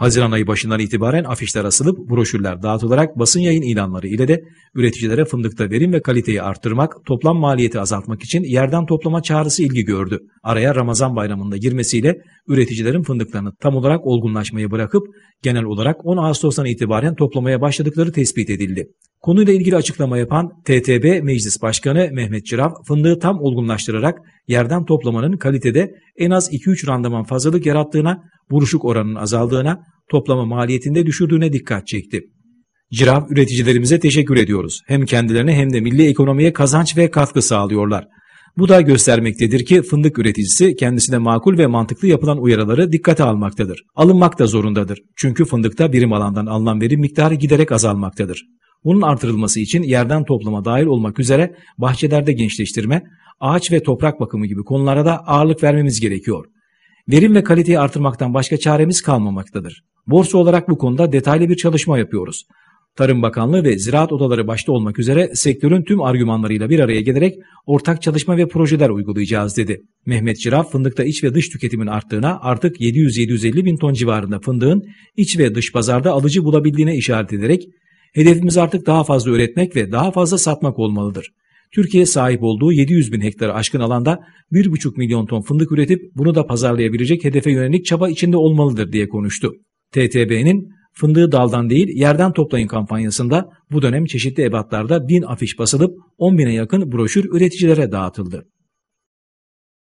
Haziran ayı başından itibaren afişler asılıp broşürler dağıtılarak basın yayın ilanları ile de üreticilere fındıkta verim ve kaliteyi arttırmak, toplam maliyeti azaltmak için yerden toplama çağrısı ilgi gördü. Araya Ramazan bayramında girmesiyle üreticilerin fındıklarını tam olarak olgunlaşmayı bırakıp genel olarak 10 Ağustos'tan itibaren toplamaya başladıkları tespit edildi. Konuyla ilgili açıklama yapan TTB Meclis Başkanı Mehmet Çırav, fındığı tam olgunlaştırarak yerden toplamanın kalitede en az 2-3 randıman fazlalık yarattığına, buruşuk oranının azaldığına, toplama maliyetinde düşürdüğüne dikkat çekti. Cirav üreticilerimize teşekkür ediyoruz. Hem kendilerine hem de milli ekonomiye kazanç ve katkı sağlıyorlar. Bu da göstermektedir ki fındık üreticisi kendisine makul ve mantıklı yapılan uyarıları dikkate almaktadır. Alınmak da zorundadır. Çünkü fındıkta birim alandan alınan verim miktarı giderek azalmaktadır. Bunun artırılması için yerden toplama dahil olmak üzere bahçelerde gençleştirme, ağaç ve toprak bakımı gibi konulara da ağırlık vermemiz gerekiyor. Verim ve kaliteyi artırmaktan başka çaremiz kalmamaktadır. Borsa olarak bu konuda detaylı bir çalışma yapıyoruz. Tarım Bakanlığı ve Ziraat Odaları başta olmak üzere sektörün tüm argümanlarıyla bir araya gelerek ortak çalışma ve projeler uygulayacağız dedi. Mehmet Ciraf fındıkta iç ve dış tüketimin arttığına artık 700-750 bin ton civarında fındığın iç ve dış pazarda alıcı bulabildiğine işaret ederek hedefimiz artık daha fazla üretmek ve daha fazla satmak olmalıdır. Türkiye sahip olduğu 700 bin hektarı aşkın alanda 1,5 milyon ton fındık üretip bunu da pazarlayabilecek hedefe yönelik çaba içinde olmalıdır diye konuştu. TTB'nin fındığı daldan değil yerden toplayın kampanyasında bu dönem çeşitli ebatlarda bin afiş basılıp 10 bine yakın broşür üreticilere dağıtıldı.